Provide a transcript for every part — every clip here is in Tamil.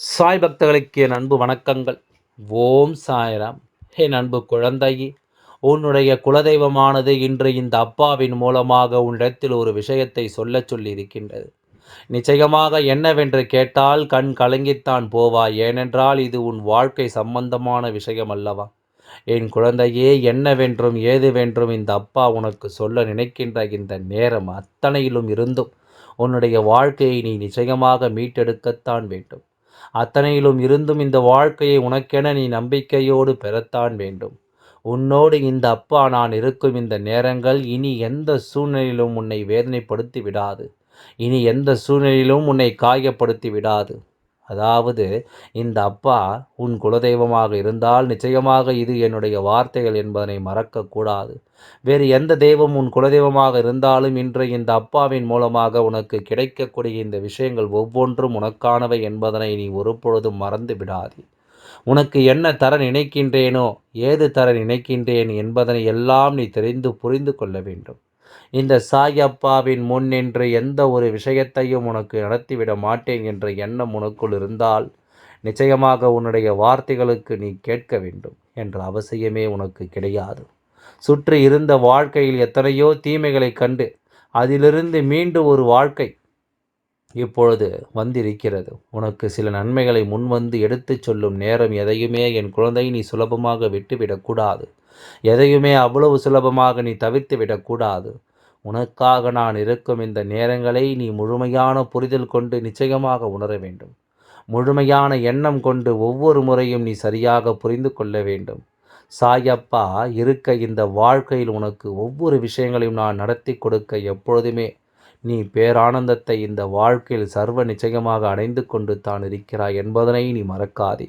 சாய் பக்தர்களுக்கு என் அன்பு வணக்கங்கள். ஓம் சாய்ராம். என் அன்பு குழந்தையே உன்னுடைய குலதெய்வமானது இன்று இந்த அப்பாவின் மூலமாக உன்னிடத்தில் ஒரு விஷயத்தை சொல்லச் சொல்லியிருக்கின்றது. நிச்சயமாக என்னவென்று கேட்டால் கண் கலங்கித்தான் போவாய் ஏனென்றால் இது உன் வாழ்க்கை சம்பந்தமான விஷயம் அல்லவா என் குழந்தையே என்னவென்றும் ஏதுவென்றும் இந்த அப்பா உனக்கு சொல்ல நினைக்கின்ற இந்த நேரம் அத்தனையிலும் இருந்தும் உன்னுடைய வாழ்க்கையை நீ நிச்சயமாக மீட்டெடுக்கத்தான் வேண்டும். அத்தனையிலும் இருந்தும் இந்த வாழ்க்கையை உனக்கென நீ நம்பிக்கையோடு பெறத்தான் வேண்டும். உன்னோடு இந்த அப்பா நான் இருக்கும் இந்த நேரங்கள் இனி எந்த சூழ்நிலையிலும் உன்னை வேதனைப்படுத்தி விடாது. இனி எந்த சூழ்நிலையிலும் உன்னை காயப்படுத்தி விடாது. அதாவது இந்த அப்பா உன் குலதெய்வமாக இருந்தால் நிச்சயமாக இது என்னுடைய வார்த்தைகள் என்பதனை மறக்கக்கூடாது. வேறு எந்த தெய்வம் உன் குலதெய்வமாக இருந்தாலும் இன்று இந்த அப்பாவின் மூலமாக உனக்கு கிடைக்கக்கூடிய இந்த விஷயங்கள் ஒவ்வொன்றும் உனக்கானவை என்பதனை நீ ஒருபொழுதும் மறந்து விடாதே. உனக்கு என்ன தர நினைக்கின்றேனோ ஏது தர நினைக்கின்றேன் என்பதனை எல்லாம் நீ தெரிந்து புரிந்து கொள்ள வேண்டும். இந்த சாயப்பாவின் முன் நின்று எந்த ஒரு விஷயத்தையும் உனக்கு நடத்திவிட மாட்டேன் என்ற எண்ணம் உனக்குள் இருந்தால் நிச்சயமாக உன்னுடைய வார்த்தைகளுக்கு நீ கேட்க வேண்டும் என்ற அவசியமே உனக்கு கிடையாது. சுற்றி இருந்த வாழ்க்கையில் எத்தனையோ தீமைகளை கண்டு அதிலிருந்து மீண்டு ஒரு வாழ்க்கை இப்பொழுது வந்திருக்கிறது. உனக்கு சில நன்மைகளை முன்வந்து எடுத்துச் சொல்லும் நேரம் எதையுமே என் குழந்தை நீ சுலபமாக விட்டுவிடக்கூடாது எதையுமே அவ்வளவு சுலபமாக நீ தவிர்த்து விடக்கூடாது உனக்காக நான் இருக்கும் இந்த நேரங்களை நீ முழுமையான புரிதல் கொண்டு நிச்சயமாக உணர வேண்டும். முழுமையான எண்ணம் கொண்டு ஒவ்வொரு முறையும் நீ சரியாக புரிந்து கொள்ள வேண்டும். சாயப்பா இருக்க இந்த வாழ்க்கையில் உனக்கு ஒவ்வொரு விஷயங்களையும் நான் நடத்தி கொடுக்க எப்பொழுதுமே நீ பேரானந்தத்தை இந்த வாழ்க்கையில் சர்வ நிச்சயமாக அடைந்து கொண்டு தான் இருக்கிறாய் என்பதனை நீ மறக்காதே.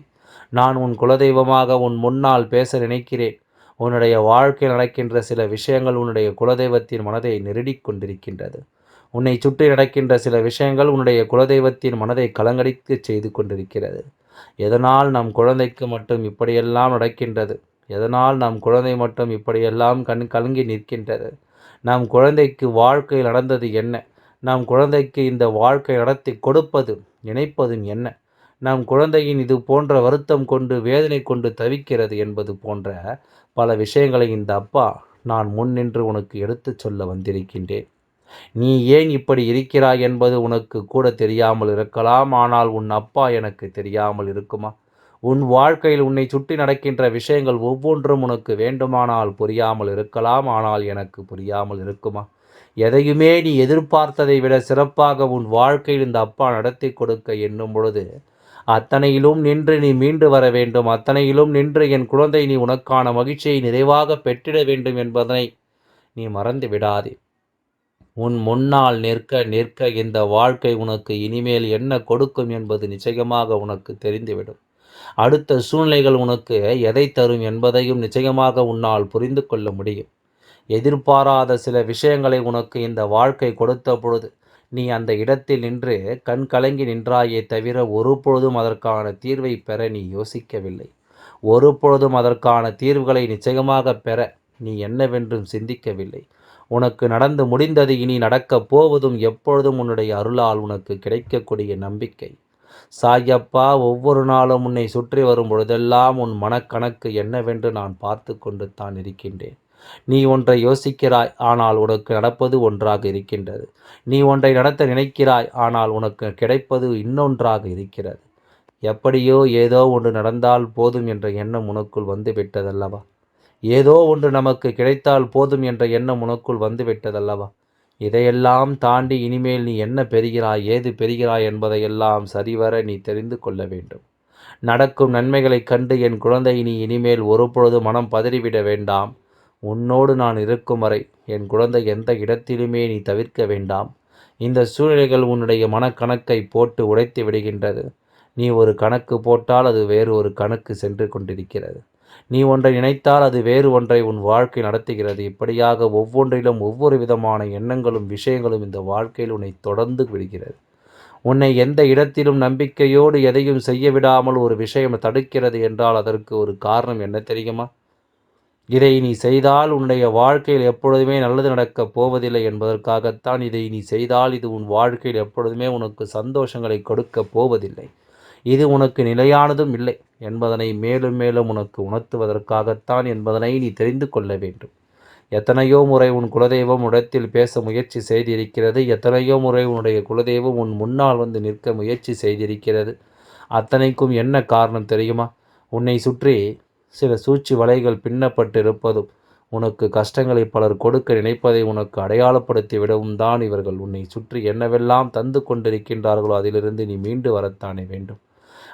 நான் உன் குலதெய்வமாக உன் முன்னால் பேச நினைக்கிறேன். உன்னுடைய வாழ்க்கையில் நடக்கின்ற சில விஷயங்கள் உன்னுடைய குலதெய்வத்தின் மனதை நெருடிக் கொண்டிருக்கின்றது. உன்னை சுற்றி நடக்கின்ற சில விஷயங்கள் உன்னுடைய குலதெய்வத்தின் மனதை கலங்கடித்து செய்து கொண்டிருக்கிறது. எதனால் நம் குழந்தைக்கு மட்டும் இப்படியெல்லாம் நடக்கின்றது? எதனால் நம் குழந்தை மட்டும் இப்படியெல்லாம் கண் கலங்கி நிற்கின்றது? நம் குழந்தைக்கு வாழ்க்கையில் நடந்தது என்ன? நம் குழந்தைக்கு இந்த வாழ்க்கை நடத்தி கொடுப்பது நினைப்பதும் என்ன? நம் குழந்தையின் இது போன்ற வருத்தம் கொண்டு வேதனை கொண்டு தவிக்கிறது என்பது போன்ற பல விஷயங்களை இந்த அப்பா நான் முன் நின்று உனக்கு எடுத்துச் சொல்ல வந்திருக்கின்றேன். நீ ஏன் இப்படி இருக்கிறாய் என்பது உனக்கு கூட தெரியாமல் இருக்கலாம் ஆனால் உன் அப்பா எனக்கு தெரியாமல் இருக்குமா? உன் வாழ்க்கையில் உன்னை சுற்றி நடக்கின்ற விஷயங்கள் ஒவ்வொன்றும் உனக்கு வேண்டுமானால் புரியாமல் இருக்கலாம் ஆனால் எனக்கு புரியாமல் இருக்குமா? எதையுமே நீ எதிர்பார்த்ததை விட சிறப்பாக உன் வாழ்க்கையில் இந்த அப்பா நடத்தி கொடுக்க எண்ணும் பொழுது அத்தனையிலும் நின்று நீ மீண்டு வர வேண்டும். அத்தனையிலும் நின்று என் குழந்தை நீ உனக்கான மகிழ்ச்சியை நிறைவாக பெற்றிட வேண்டும் என்பதனை நீ மறந்து விடாதே. உன் முன்னால் நிற்க நிற்க இந்த வாழ்க்கை உனக்கு இனிமேல் என்ன கொடுக்கும் என்பது நிச்சயமாக உனக்கு தெரிந்துவிடும். அடுத்த சூழ்நிலைகள் உனக்கு எதை தரும் என்பதையும் நிச்சயமாக உன்னால் புரிந்து கொள்ள முடியும். எதிர்பாராத சில விஷயங்களை உனக்கு இந்த வாழ்க்கை கொடுத்த பொழுது நீ அந்த இடத்தில் நின்று கண் கலங்கி நின்றாயே தவிர ஒரு பொழுதும் அதற்கான தீர்வை பெற நீ யோசிக்கவில்லை. ஒரு பொழுதும் அதற்கான தீர்வுகளை நிச்சயமாக பெற நீ என்னவென்றும் சிந்திக்கவில்லை. உனக்கு நடந்து முடிந்தது இனி நடக்கப் போவதும் எப்பொழுதும் உன்னுடைய அருளால் உனக்கு கிடைக்கக்கூடிய நம்பிக்கை. சாயப்பா ஒவ்வொரு நாளும் உன்னை சுற்றி வரும் பொழுதெல்லாம் உன் மனக்கணக்கு என்னவென்று நான் பார்த்து கொண்டு தான் இருக்கின்றேன். நீ ஒன்றை யோசிக்கிறாய் ஆனால் உனக்கு நடப்பது ஒன்றாக இருக்கின்றது. நீ ஒன்றை நடத்த நினைக்கிறாய் ஆனால் உனக்கு கிடைப்பது இன்னொன்றாக இருக்கிறது. எப்படியோ ஏதோ ஒன்று நடந்தால் போதும் என்ற எண்ணம் உனக்குள் வந்து விட்டதல்லவா ஏதோ ஒன்று நமக்கு கிடைத்தால் போதும் என்ற எண்ணம் உனக்குள் வந்து விட்டதல்லவா இதையெல்லாம் தாண்டி இனிமேல் நீ என்ன பெறுகிறாய் ஏது பெறுகிறாய் என்பதையெல்லாம் சரிவர நீ தெரிந்து கொள்ள வேண்டும். நடக்கும் நன்மைகளைக் கண்டு என் குழந்தை நீ இனிமேல் ஒருபொழுது மனம் பதறிவிட வேண்டாம். உன்னோடு நான் இருக்கும் வரை என் குழந்தை எந்த இடத்திலுமே நீ தவிர்க்க வேண்டாம். இந்த சூழ்நிலைகள் உன்னுடைய மனக்கணக்கை போட்டு உடைத்து விடுகின்றது. நீ ஒரு கணக்கு போட்டால் அது வேறு ஒரு கணக்கு சென்று கொண்டிருக்கிறது. நீ ஒன்றை நினைத்தால் அது வேறு ஒன்றை உன் வாழ்க்கை நடத்துகிறது. இப்படியாக ஒவ்வொன்றிலும் ஒவ்வொரு விதமான எண்ணங்களும் விஷயங்களும் இந்த வாழ்க்கையில் உன்னை தொடர்ந்து விடுகிறது. உன்னை எந்த இடத்திலும் நம்பிக்கையோடு எதையும் செய்ய விடாமல் ஒரு விஷயம் தடுக்கிறது என்றால் அதற்கு ஒரு காரணம் என்ன தெரியுமா? இதை நீ செய்தால் உன்னுடைய வாழ்க்கையில் எப்பொழுதுமே நல்லது நடக்கப் போவதில்லை என்பதற்காகத்தான் இதை நீ செய்தால் இது உன் வாழ்க்கையில் எப்பொழுதுமே உனக்கு சந்தோஷங்களை கொடுக்கப் போவதில்லை. இது உனக்கு நிலையானதும் இல்லை என்பதனை மேலும் மேலும் உனக்கு உணர்த்துவதற்காகத்தான் என்பதனை நீ தெரிந்து கொள்ள வேண்டும். எத்தனையோ முறை உன் குலதெய்வம் இடத்தில் பேச முயற்சி செய்திருக்கிறது. எத்தனையோ முறை உன்னுடைய குலதெய்வம் உன் முன்னால் வந்து நிற்க முயற்சி செய்திருக்கிறது. அத்தனைக்கும் என்ன காரணம் தெரியுமா? உன்னை சுற்றி சில சூழ்ச்சி வலைகள் பின்னப்பட்டு இருப்பதும் உனக்கு கஷ்டங்களை பலர் கொடுக்க நினைப்பதை உனக்கு அடையாளப்படுத்தி விடவும் தான் இவர்கள் உன்னை சுற்றி என்னவெல்லாம் தந்து கொண்டிருக்கின்றார்களோ அதிலிருந்து நீ மீண்டு வரத்தானே வேண்டும்.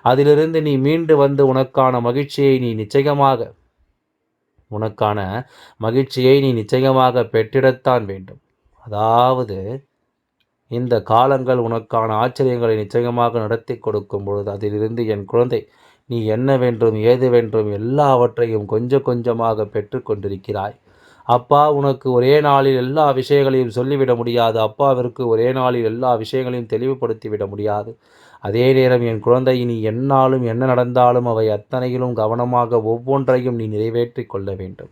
அதிலிருந்து நீ மீண்டு வந்து உனக்கான மகிழ்ச்சியை நீ நிச்சயமாக உனக்கான மகிழ்ச்சியை நீ நிச்சயமாக பெற்றிடத்தான் வேண்டும். அதாவது இந்த காலங்கள் உனக்கான ஆச்சரியங்களை நிச்சயமாக நடத்தி கொடுக்கும் பொழுது அதிலிருந்து என் குழந்தை நீ என்ன வேண்டும் ஏது வேண்டும் எல்லாவற்றையும் கொஞ்சம் கொஞ்சமாக பெற்று கொண்டிருக்கிறாய். அப்பா உனக்கு ஒரே நாளில் எல்லா விஷயங்களையும் சொல்லிவிட முடியாது. அப்பாவிற்கு ஒரே நாளில் எல்லா விஷயங்களையும் தெளிவுபடுத்தி விட முடியாது. அதே நேரம் என் குழந்தை நீ என்னாலும் என்ன நடந்தாலும் அவை அத்தனையிலும் கவனமாக ஒவ்வொன்றையும் நீ நிறைவேற்றி கொள்ள வேண்டும்.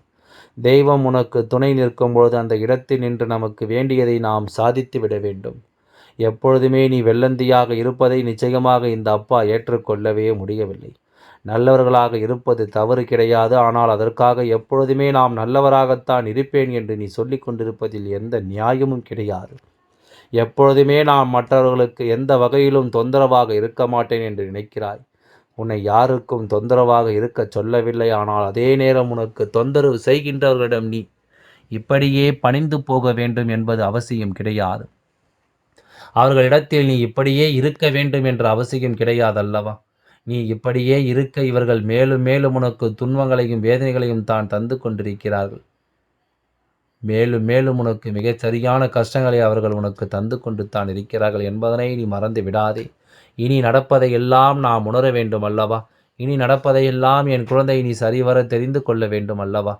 தெய்வம் உனக்கு துணை நிற்கும்பொழுது அந்த இடத்தில் நின்று நமக்கு வேண்டியதை நாம் சாதித்து விட வேண்டும். எப்பொழுதுமே நீ வெள்ளந்தியாக இருப்பதை நிச்சயமாக இந்த அப்பா ஏற்றுக்கொள்ளவே முடியவில்லை. நல்லவர்களாக இருப்பது தவறு கிடையாது. ஆனால் அதற்காக எப்பொழுதுமே நாம் நல்லவராகத்தான் இருப்பேன் என்று நீ சொல்லி கொண்டிருப்பதில் எந்த நியாயமும் கிடையாது. எப்பொழுதுமே நான் மற்றவர்களுக்கு எந்த வகையிலும் தொந்தரவாக இருக்க மாட்டேன் என்று நினைக்கிறாய். உன்னை யாருக்கும் தொந்தரவாக இருக்க சொல்லவில்லை. ஆனால் அதே நேரம் உனக்கு தொந்தரவு செய்கின்றவர்களிடம் நீ இப்படியே பணிந்து போக வேண்டும் என்பது அவசியம் கிடையாது. அவர்களிடத்தில் நீ இப்படியே இருக்க வேண்டும் என்ற அவசியம் கிடையாதல்லவா? நீ இப்படியே இருக்க இவர்கள் மேலும் மேலும் உனக்கு துன்பங்களையும் வேதனைகளையும் தான் தந்து கொண்டிருக்கிறார்கள். மேலும் மேலும் உனக்கு மிகச்சரியான கஷ்டங்களை அவர்கள் உனக்கு தந்து கொண்டு தான் இருக்கிறார்கள் என்பதனை நீ மறந்து விடாதே. இனி நடப்பதை எல்லாம் நாம் உணர வேண்டும் அல்லவா? இனி நடப்பதையெல்லாம் என் குழந்தை நீ சரிவர தெரிந்து கொள்ள வேண்டும் அல்லவா?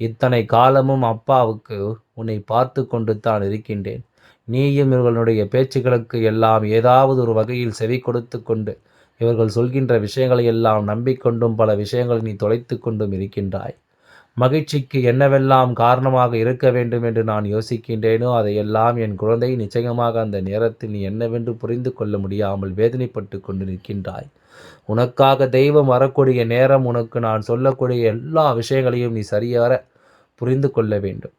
இத்தனை காலமும் அப்பாவுக்கு உன்னை பார்த்து கொண்டு தான் இருக்கின்றேன். நீயும் இவர்களுடைய பேச்சுக்களுக்கு எல்லாம் ஏதாவது ஒரு வகையில் செவி கொடுத்து கொண்டு இவர்கள் சொல்கின்ற விஷயங்களை எல்லாம் நம்பிக்கொண்டும் பல விஷயங்களை நீ தொலைத்து கொண்டும் இருக்கின்றாய். மகிழ்ச்சிக்கு என்னவெல்லாம் காரணமாக இருக்க வேண்டும் என்று நான் யோசிக்கின்றேனோ அதையெல்லாம் என் குழந்தை நிச்சயமாக அந்த நேரத்தில் நீ என்னவென்று புரிந்து கொள்ள முடியாமல் வேதனைப்பட்டு கொண்டு நிற்கின்றாய் உனக்காக தெய்வம் வரக்கூடிய நேரம் உனக்கு நான் சொல்லக்கூடிய எல்லா விஷயங்களையும் நீ சரியார புரிந்து கொள்ள வேண்டும்.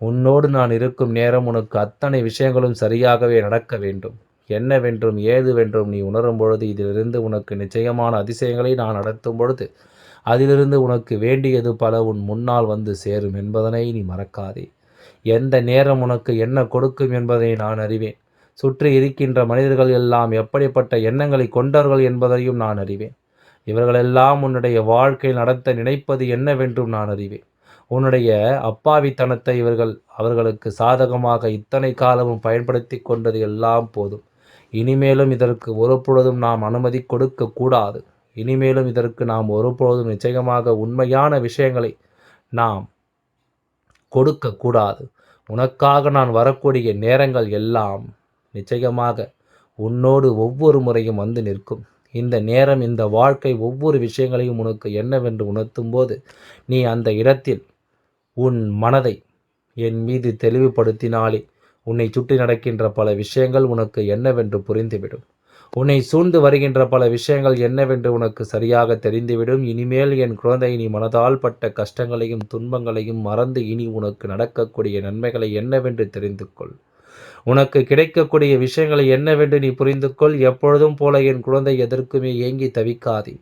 உன்னோடு நான் இருக்கும் நேரம் உனக்கு அத்தனை விஷயங்களும் சரியாகவே நடக்க வேண்டும். என்னவென்றும் ஏதுவென்றும் நீ உணரும் பொழுது இதிலிருந்து உனக்கு நிச்சயமான அதிசயங்களை நான் நடத்தும் பொழுது அதிலிருந்து உனக்கு வேண்டியது பல உன் முன்னால் வந்து சேரும் என்பதனை நீ மறக்காதே. எந்த நேரம் உனக்கு என்ன கொடுக்கும் என்பதை நான் அறிவேன். சுற்றி இருக்கின்ற மனிதர்கள் எல்லாம் எப்படிப்பட்ட எண்ணங்களை கொண்டார்கள் என்பதையும் நான் அறிவேன். இவர்களெல்லாம் உன்னுடைய வாழ்க்கை நடத்த நினைப்பது என்னவென்றும் நான் அறிவேன். உன்னுடைய அப்பாவித்தனத்தை இவர்கள் அவர்களுக்கு சாதகமாக இத்தனை காலமும் பயன்படுத்தி கொண்டது எல்லாம் போதும். இனிமேலும் இதற்கு ஒரு பொழுதும் நாம் அனுமதி கொடுக்க கூடாது இனிமேலும் இதற்கு நாம் ஒருபொழுதும் நிச்சயமாக உண்மையான விஷயங்களை நாம் கொடுக்கக்கூடாது. உனக்காக நான் வரக்கூடிய நேரங்கள் எல்லாம் நிச்சயமாக உன்னோடு ஒவ்வொரு முறையும் வந்து நிற்கும். இந்த நேரம் இந்த வாழ்க்கை ஒவ்வொரு விஷயங்களையும் உனக்கு என்னவென்று உணர்த்தும் போது நீ அந்த இடத்தில் உன் மனதை என் மீது தெளிவுபடுத்தினாலே உன்னை சுற்றி நடக்கின்ற பல விஷயங்கள் உனக்கு என்னவென்று புரிந்துவிடும். உன்னை சூழ்ந்து வருகின்ற பல விஷயங்கள் என்னவென்று உனக்கு சரியாக தெரிந்துவிடும். இனிமேல் என் குழந்தை நீ மனதால் பட்ட கஷ்டங்களையும் துன்பங்களையும் மறந்து இனி உனக்கு நடக்கக்கூடிய நன்மைகளை என்னவென்று தெரிந்து கொள் உனக்கு கிடைக்கக்கூடிய விஷயங்களை என்னவென்று நீ புரிந்து கொள் எப்பொழுதும் போல என் குழந்தை எதற்குமே ஏங்கி தவிக்காதே.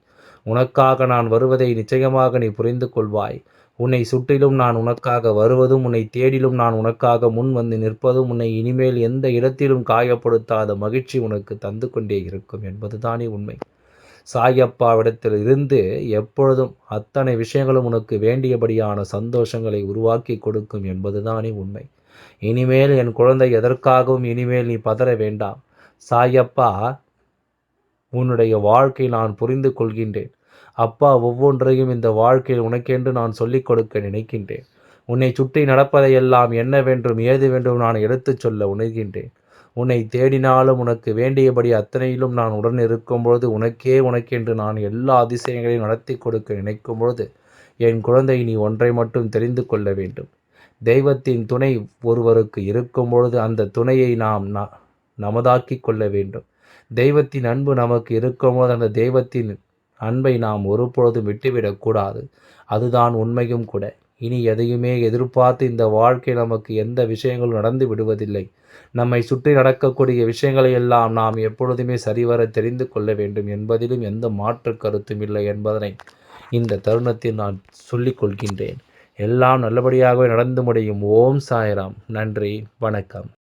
உனக்காக நான் வருவதை நிச்சயமாக நீ புரிந்து கொள்வாய் உன்னை சுற்றிலும் நான் உனக்காக வருவதும் உன்னை தேடிலும் நான் உனக்காக முன் வந்து நிற்பதும் உன்னை இனிமேல் எந்த இடத்திலும் காயப்படுத்தாத மகிழ்ச்சி உனக்கு தந்து கொண்டே இருக்கும் என்பதுதானே உண்மை. சாயப்பாவிடத்தில் இருந்து எப்பொழுதும் அத்தனை விஷயங்களும் உனக்கு வேண்டியபடியான சந்தோஷங்களை உருவாக்கி கொடுக்கும் என்பதுதானே உண்மை. இனிமேல் என் குழந்தை எதற்காகவும் இனிமேல் நீ பதற வேண்டாம். சாயப்பா உன்னுடைய வாழ்க்கை நான் புரிந்து கொள்கின்றேன். அப்பா ஒவ்வொன்றையும் இந்த வாழ்க்கையில் உனக்கென்று நான் சொல்லிக் கொடுக்க நினைக்கின்றேன். உன்னை சுற்றி நடப்பதையெல்லாம் என்னவென்றும் ஏதுவென்றும் நான் எடுத்துச் சொல்ல உணர்கின்றேன். உன்னை தேடினாலும் உனக்கு வேண்டியபடி அத்தனையிலும் நான் உடன் இருக்கும் பொழுது உனக்கே உனக்கென்று நான் எல்லா அதிசயங்களையும் நடத்தி கொடுக்க நினைக்கும் பொழுது என் குழந்தை நீ ஒன்றை மட்டும் தெரிந்து கொள்ள வேண்டும். தெய்வத்தின் துணை ஒருவருக்கு இருக்கும் பொழுது அந்த துணையை நாம் நமதாக்கி கொள்ள வேண்டும். தெய்வத்தின் அன்பு நமக்கு இருக்கும்போது அந்த தெய்வத்தின் அன்பை நாம் ஒருபொழுதும் விட்டுவிடக்கூடாது. அதுதான் உண்மையும் கூட. இனி எதையுமே எதிர்பார்த்து இந்த வாழ்க்கை நமக்கு எந்த விஷயங்களும் நடந்து விடுவதில்லை. நம்மை சுற்றி நடக்கக்கூடிய விஷயங்களை எல்லாம் நாம் எப்பொழுதுமே சரிவர தெரிந்து கொள்ள வேண்டும் என்பதிலும் எந்த மாற்று கருத்தும் இல்லை என்பதனை இந்த தருணத்தில் நான் சொல்லிக் கொள்கின்றேன். எல்லாம் நல்லபடியாகவே நடந்து முடியும். ஓம் சாய்ராம். நன்றி. வணக்கம்.